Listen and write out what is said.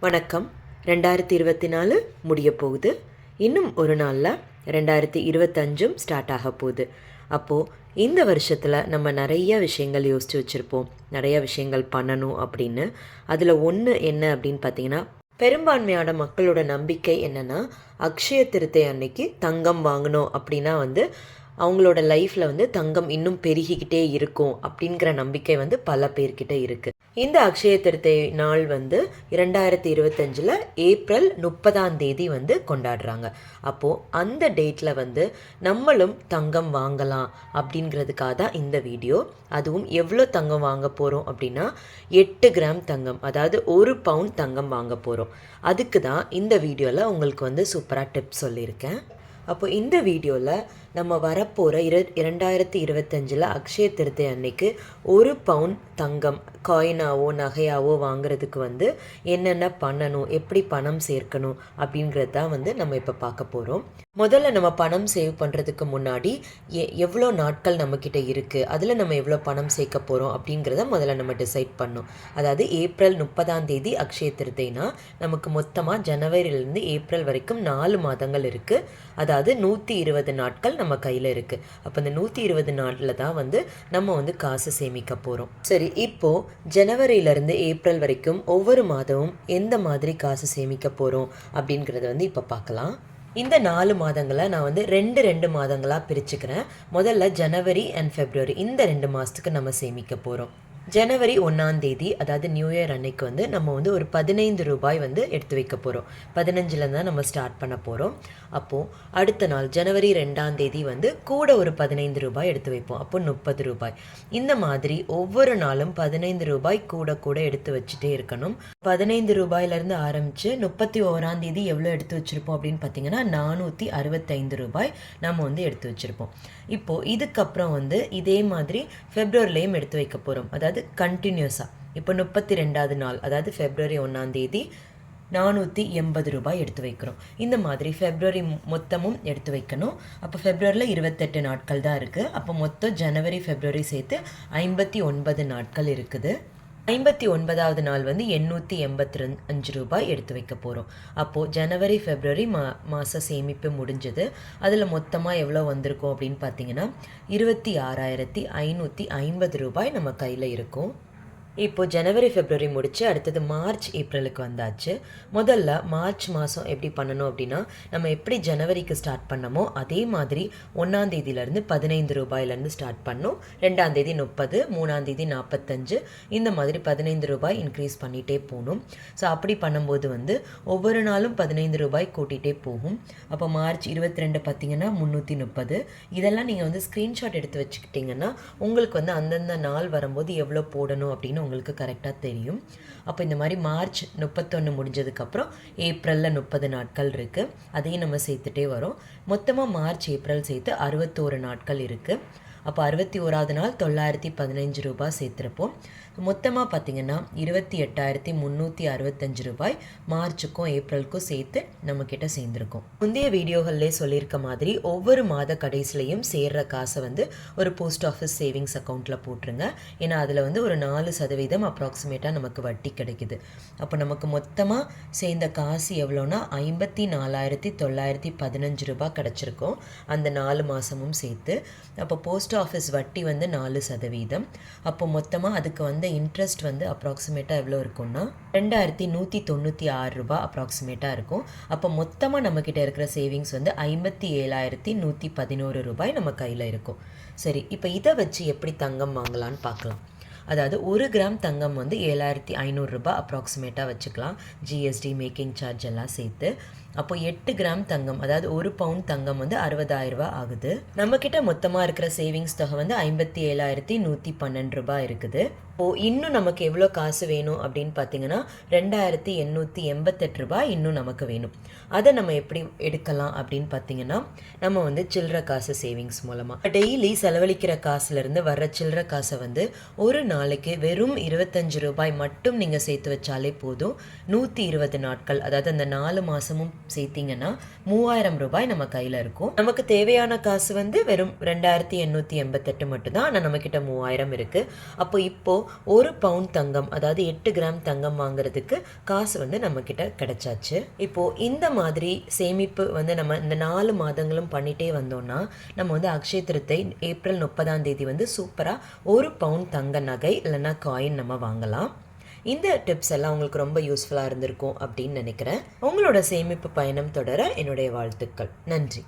வணக்கம். ரெண்டாயிரத்தி இருபத்தி நாலு முடிய போகுது. இன்னும் ஒரு நாளில் ரெண்டாயிரத்தி இருபத்தஞ்சும் ஸ்டார்ட் ஆக போகுது. அப்போது இந்த வருஷத்தில் நம்ம நிறைய விஷயங்கள் யோசித்து வச்சுருப்போம். நிறைய விஷயங்கள் பண்ணணும் அப்படின்னு. அதில் ஒன்று என்ன அப்படின்னு பார்த்தீங்கன்னா பெரும்பான்மையான மக்களோட நம்பிக்கை என்னென்னா அக்ஷய திருத்தை அன்னைக்கு தங்கம் வாங்கணும் அப்படின்னா வந்து அவங்களோட லைஃப்பில் வந்து தங்கம் இன்னும் பெருகிக்கிட்டே இருக்கும் அப்படிங்கிற நம்பிக்கை வந்து பல பேர்கிட்ட இருக்குது இந்த அக்ஷய திருத்தை நாள் வந்து இரண்டாயிரத்தி இருபத்தஞ்சில் ஏப்ரல் முப்பதாம் தேதி வந்து கொண்டாடுறாங்க. அப்போது அந்த டேட்டில் வந்து நம்மளும் தங்கம் வாங்கலாம் அப்படிங்கிறதுக்காக தான் இந்த வீடியோ. அதுவும் எவ்வளோ தங்கம் வாங்க போகிறோம் அப்படின்னா எட்டு கிராம் தங்கம் அதாவது ஒரு பவுண்ட் தங்கம் வாங்க போகிறோம் அதுக்கு தான் இந்த வீடியோவில் உங்களுக்கு வந்து சூப்பராக டிப்ஸ் சொல்லியிருக்கேன். அப்போ இந்த வீடியோவில் நம்ம வரப்போகிற இர இரண்டாயிரத்தி இருபத்தஞ்சில் அக்ஷய திருத்தை அன்னைக்கு ஒரு பவுன் தங்கம் காயினாவோ நகையாவோ வாங்குறதுக்கு வந்து என்னென்ன பண்ணணும் எப்படி பணம் சேர்க்கணும் அப்படிங்கிறது தான் வந்து நம்ம இப்போ பார்க்க போகிறோம் முதல்ல நம்ம பணம் சேவ் பண்ணுறதுக்கு முன்னாடி எ எவ்வளோ நாட்கள் நம்மக்கிட்ட இருக்குது அதில் நம்ம எவ்வளோ பணம் சேர்க்க போகிறோம் அப்படிங்கிறத முதல்ல நம்ம டிசைட் பண்ணோம் அதாவது ஏப்ரல் முப்பதாம் தேதி அக்ஷய திருத்தைனா நமக்கு மொத்தமாக ஜனவரியிலேருந்து ஏப்ரல் வரைக்கும் நாலு மாதங்கள் இருக்குது அதாவது நூற்றி இருபது நாட்கள் நம்ம கையில் இருக்குது அப்போ இந்த நூற்றி இருபது நாளில் தான் வந்து நம்ம வந்து காசு சேமிக்க போகிறோம் சரி இப்போது ஜனவரியிலேருந்து ஏப்ரல் வரைக்கும் ஒவ்வொரு மாதமும் எந்த மாதிரி காசு சேமிக்க போகிறோம் அப்படிங்கிறத வந்து இப்போ பார்க்கலாம். இந்த நாலு மாதங்களை நான் வந்து ரெண்டு ரெண்டு மாதங்களாக பிரிச்சுக்கிறேன். முதல்ல ஜனவரி அண்ட் ஃபெப்ரவரி இந்த ரெண்டு மாதத்துக்கு நம்ம சேமிக்க போகிறோம் ஜனவரி ஒன்றாம் தேதி அதாவது நியூ இயர் அன்னைக்கு வந்து நம்ம வந்து ஒரு பதினைந்து ரூபாய் வந்து எடுத்து வைக்க போகிறோம் பதினஞ்சில் தான் நம்ம ஸ்டார்ட் பண்ண போகிறோம் அப்போது அடுத்த நாள் ஜனவரி ரெண்டாம் தேதி வந்து கூட ஒரு பதினைந்து ரூபாய் எடுத்து வைப்போம். அப்போ முப்பது ரூபாய். இந்த மாதிரி ஒவ்வொரு நாளும் பதினைந்து ரூபாய் கூட கூட எடுத்து வச்சுட்டே இருக்கணும். பதினைந்து ரூபாயிலேருந்து ஆரம்பித்து முப்பத்தி ஓராம் தேதி எவ்வளோ எடுத்து வச்சுருப்போம் அப்படின்னு பார்த்தீங்கன்னா நானூற்றி அறுபத்தைந்து ரூபாய் நம்ம வந்து எடுத்து வச்சுருப்போம். இப்போது இதுக்கப்புறம் வந்து இதே மாதிரி ஃபெப்ரவரிலையும் எடுத்து வைக்க போகிறோம் அதாவது கண்டினியூஸாக இப்போ முப்பத்தி ரெண்டாவது நாள் அதாவது ஃபெப்ரவரி ஒன்றாந்தேதி நானூற்றி எண்பது ரூபாய் எடுத்து வைக்கிறோம். இந்த மாதிரி ஃபெப்ரவரி மொத்தமும் எடுத்து வைக்கணும். அப்போ ஃபெப்ரவரியில் இருபத்தெட்டு நாட்கள் தான் இருக்குது அப்போ மொத்தம் ஜனவரி ஃபெப்ரவரி சேர்த்து ஐம்பத்தி ஒன்பது நாட்கள் இருக்குது. ஐம்பத்தி ஒன்பதாவது நாள் வந்து எண்ணூற்றி எண்பத்தி அஞ்சு ரூபாய் எடுத்து வைக்க போகிறோம் அப்போது ஜனவரி ஃபெப்ரவரி மா மாத சேமிப்பு முடிஞ்சது. அதில் மொத்தமாக எவ்வளோ வந்திருக்கும் அப்படின்னு பார்த்தீங்கன்னா இருபத்தி ஆறாயிரத்தி ஐநூற்றி ஐம்பது ரூபாய் நம்ம கையில் இருக்கும். இப்போ ஜனவரி ஃபெப்ரவரி முடிச்சு அடுத்தது மார்ச் ஏப்ரலுக்கு வந்தாச்சு. முதல்ல மார்ச் மாதம் எப்படி பண்ணணும் அப்படின்னா நம்ம எப்படி ஜனவரிக்கு ஸ்டார்ட் பண்ணமோ அதே மாதிரி ஒன்றாந்தேதியிலேருந்து பதினைந்து ரூபாயிலேருந்து ஸ்டார்ட் பண்ணோம். ரெண்டாந்தேதி முப்பது மூணாந்தேதி நாற்பத்தஞ்சு இந்த மாதிரி பதினைந்து ரூபாய் இன்க்ரீஸ் பண்ணிகிட்டே போகணும். ஸோ அப்படி பண்ணும்போது வந்து ஒவ்வொரு நாளும் பதினைந்து ரூபாய் கூட்டிகிட்டே போகும். அப்போ மார்ச் இருபத்தி ரெண்டு பார்த்தீங்கன்னா முந்நூற்றி முப்பது. இதெல்லாம் நீங்கள் வந்து ஸ்க்ரீன்ஷாட் எடுத்து வச்சுக்கிட்டிங்கன்னா உங்களுக்கு வந்து அந்தந்த நாள் வரும்போது எவ்வளோ போடணும் அப்படின்னு உங்களுக்கு கரெக்டாக தெரியும். அப்போ இந்த மாதிரி மார்ச் முப்பத்தொன்று முடிஞ்சதுக்கப்புறம் ஏப்ரலில் முப்பது நாட்கள் இருக்குது அதையும் நம்ம சேர்த்துட்டே வரோம். மொத்தமாக மார்ச் ஏப்ரல் சேர்த்து அறுபத்தோரு நாட்கள் இருக்குது அப்போ அறுபத்தி ஓராவது நாள் தொள்ளாயிரத்தி பதினஞ்சு ரூபாய் சேர்த்துருப்போம். மொத்தமாக பார்த்தீங்கன்னா இருபத்தி எட்டாயிரத்தி முந்நூற்றி அறுபத்தஞ்சு ரூபாய் மார்ச்சுக்கும் ஏப்ரலுக்கும் சேர்த்து நம்மக்கிட்ட சேர்ந்துருக்கோம். முந்தைய வீடியோகள்லேயே சொல்லியிருக்க மாதிரி ஒவ்வொரு மாத கடைசிலையும் சேர்ற காசை வந்து ஒரு போஸ்ட் ஆஃபீஸ் சேவிங்ஸ் அக்கௌண்ட்டில் போட்டுருங்க. ஏன்னா அதில் வந்து ஒரு நாலு சதவீதம் அப்ராக்சிமேட்டாக நமக்கு வட்டி கிடைக்குது. அப்போ நமக்கு மொத்தமாக சேர்ந்த காசு எவ்வளோனா ஐம்பத்தி நாலாயிரத்தி தொள்ளாயிரத்தி பதினஞ்சு ரூபாய் கிடச்சிருக்கும். அந்த நாலு மாதமும் சேர்த்து அப்போ போஸ்ட் ஆஃபீஸ் வட்டி வந்து நாலு சதவீதம். அப்போ மொத்தமாக அதுக்கு வந்து இன்ட்ரெஸ்ட் வந்து அப்ராக்சிமேட்டாக எவ்வளோ இருக்கும்னா ரெண்டாயிரத்தி நூற்றி தொண்ணூற்றி ஆறு ரூபாய் அப்ராக்சிமேட்டாக இருக்கும். அப்போ மொத்தமாக நம்மக்கிட்ட இருக்கிற சேவிங்ஸ் வந்து ஐம்பத்தி ஏழாயிரத்தி நூற்றி பதினோரு ரூபாய் நம்ம கையில் இருக்கும். சரி இப்போ இதை வச்சு எப்படி தங்கம் வாங்கலான்னு பார்க்கலாம். அதாவது ஒரு கிராம் தங்கம் வந்து ஏழாயிரத்தி ஐநூறுரூபா அப்ராக்சிமேட்டாக வச்சுக்கலாம். ஜிஎஸ்டி மேக்கிங் சார்ஜ் எல்லாம் சேர்த்து. அப்போ எட்டு கிராம் தங்கம் அதாவது ஒரு பவுண்ட் தங்கம் வந்து அறுபதாயிரம் ரூபாய் ஆகுது. நம்மக்கிட்ட மொத்தமாக இருக்கிற சேவிங்ஸ் தொகை வந்து ஐம்பத்தி ஏழாயிரத்தி நூற்றி பன்னெண்டு ரூபாய் இருக்குது. ஓ இன்னும் நமக்கு எவ்வளோ காசு வேணும் அப்படின்னு பார்த்தீங்கன்னா ரெண்டாயிரத்தி எண்ணூற்றி எண்பத்தெட்டு ரூபாய் இன்னும் நமக்கு வேணும். அதை நம்ம எப்படி எடுக்கலாம் அப்படின்னு பார்த்தீங்கன்னா நம்ம வந்து சில்லற காசு சேவிங்ஸ் மூலமாக டெய்லி செலவழிக்கிற காசுலேருந்து வர்ற சில்லற காசை வந்து ஒரு நாளைக்கு வெறும் இருபத்தஞ்சு ரூபாய் மட்டும் நீங்கள் சேர்த்து வச்சாலே போதும். நூற்றி இருபது நாட்கள் அதாவது அந்த நாலு மாதமும் சேர்த்தீங்கன்னா மூவாயிரம் ரூபாய் நம்ம கையில் இருக்கும். நமக்கு தேவையான காசு வந்து வெறும் ரெண்டாயிரத்தி எண்ணூற்றி எண்பத்தெட்டு மட்டும்தான். ஆனால் நம்மக்கிட்ட மூவாயிரம் இருக்குது அப்போ இப்போது ஒரு பவுன் தங்கம் அதாவது எட்டு கிராம் தங்கம் வாங்குறதுக்கு காசு வந்து நம்மக்கிட்ட கிடச்சாச்சு. இப்போது இந்த மாதிரி சேமிப்பு வந்து நம்ம இந்த நாலு மாதங்களும் பண்ணிகிட்டே வந்தோம்னா நம்ம வந்து அக்ஷய திருத்தை ஏப்ரல் முப்பதாம் தேதி வந்து சூப்பராக ஒரு பவுன் தங்க நகை இல்லைன்னா காயின் நம்ம வாங்கலாம். இந்த டிப்ஸ் எல்லாம் உங்களுக்கு ரொம்ப யூஸ்ஃபுல்லாக இருந்திருக்கும் அப்படின்னு நினைக்கிறேன். உங்களோட சேமிப்பு பயணம் தொடர என்னுடைய வாழ்த்துக்கள். நன்றி.